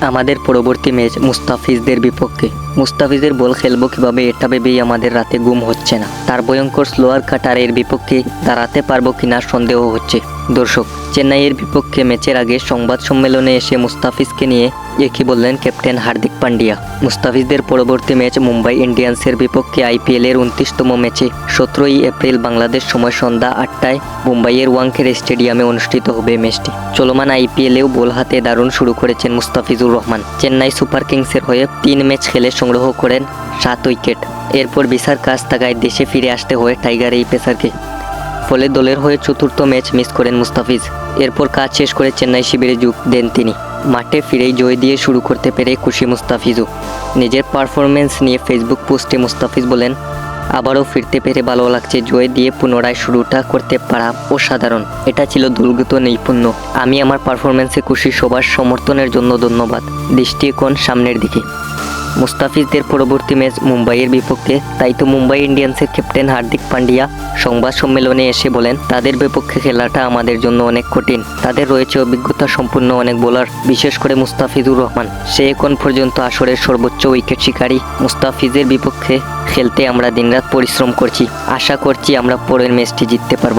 আমাদের পরবর্তী ম্যাচ মুস্তাফিজদের বিপক্ষে। মুস্তাফিজের বল খেলব কীভাবে, এটা ভেবেই আমাদের রাতে ঘুম হচ্ছে না। তার ভয়ঙ্কর স্লোয়ার কাটারের বিপক্ষে দাঁড়াতে পারব কিনা সন্দেহ হচ্ছে। দর্শক, চেন্নাইয়ের বিপক্ষে ম্যাচের আগে সংবাদ সম্মেলনে এসে মুস্তাফিজকে নিয়ে একই বললেন ক্যাপ্টেন হার্দিক পান্ডিয়া। মুস্তাফিজদের পরবর্তী ম্যাচ মুম্বাই ইন্ডিয়ান্সের বিপক্ষে আইপিএলের উনত্রিশতম ম্যাচে সতেরোই এপ্রিল বাংলাদেশ সময় সন্ধ্যা আটটায় মুম্বাইয়ের ওয়াংখের স্টেডিয়ামে অনুষ্ঠিত হবে ম্যাচটি। চলমান আইপিএলেও বল হাতে দারুণ শুরু করেছেন মুস্তাফিজুর রহমান। চেন্নাই সুপার কিংসের হয়ে তিন ম্যাচ খেলে সংগ্রহ করেন সাত উইকেট। এরপর বিসার কাজ থাকায় দেশে ফিরে আসতে হয় টাইগার এই পেসারকে। ফলে দলের হয়ে চতুর্থ ম্যাচ মিস করেন মুস্তাফিজ। এরপর কাজ শেষ করে চেন্নাই শিবিরে যোগ দেন তিনি। মাঠে ফিরেই জয় দিয়ে শুরু করতে পেরে খুশি মুস্তাফিজও। নিজের পারফরমেন্স নিয়ে ফেসবুক পোস্টে মুস্তাফিজ বলেন, আবারও ফিরতে পেরে ভালো লাগছে। জয় দিয়ে পুনরায় শুরুটা করতে পারা অসাধারণ। এটা ছিল দুর্গত নৈপুণ্য। আমি আমার পারফরমেন্সে খুশি সবার সমর্থনের জন্য ধন্যবাদ। দৃষ্টি এখন সামনের দিকে। মুস্তাফিজদের পরবর্তী ম্যাচ মুম্বাইয়ের বিপক্ষে। তাই তো মুম্বাই ইন্ডিয়ান্সের ক্যাপ্টেন হার্দিক পান্ডিয়া সংবাদ সম্মেলনে এসে বলেন, তাদের বিপক্ষে খেলাটা আমাদের জন্য অনেক কঠিন। তাদের রয়েছে অভিজ্ঞতা সম্পূর্ণ অনেক বোলার, বিশেষ করে মুস্তাফিজুর রহমান। সে এখন পর্যন্ত আসরের সর্বোচ্চ উইকেট শিকারী। মুস্তাফিজের বিপক্ষে খেলতে আমরা দিনরাত পরিশ্রম করছি। আশা করছি আমরা পরের ম্যাচটি জিততে পারব।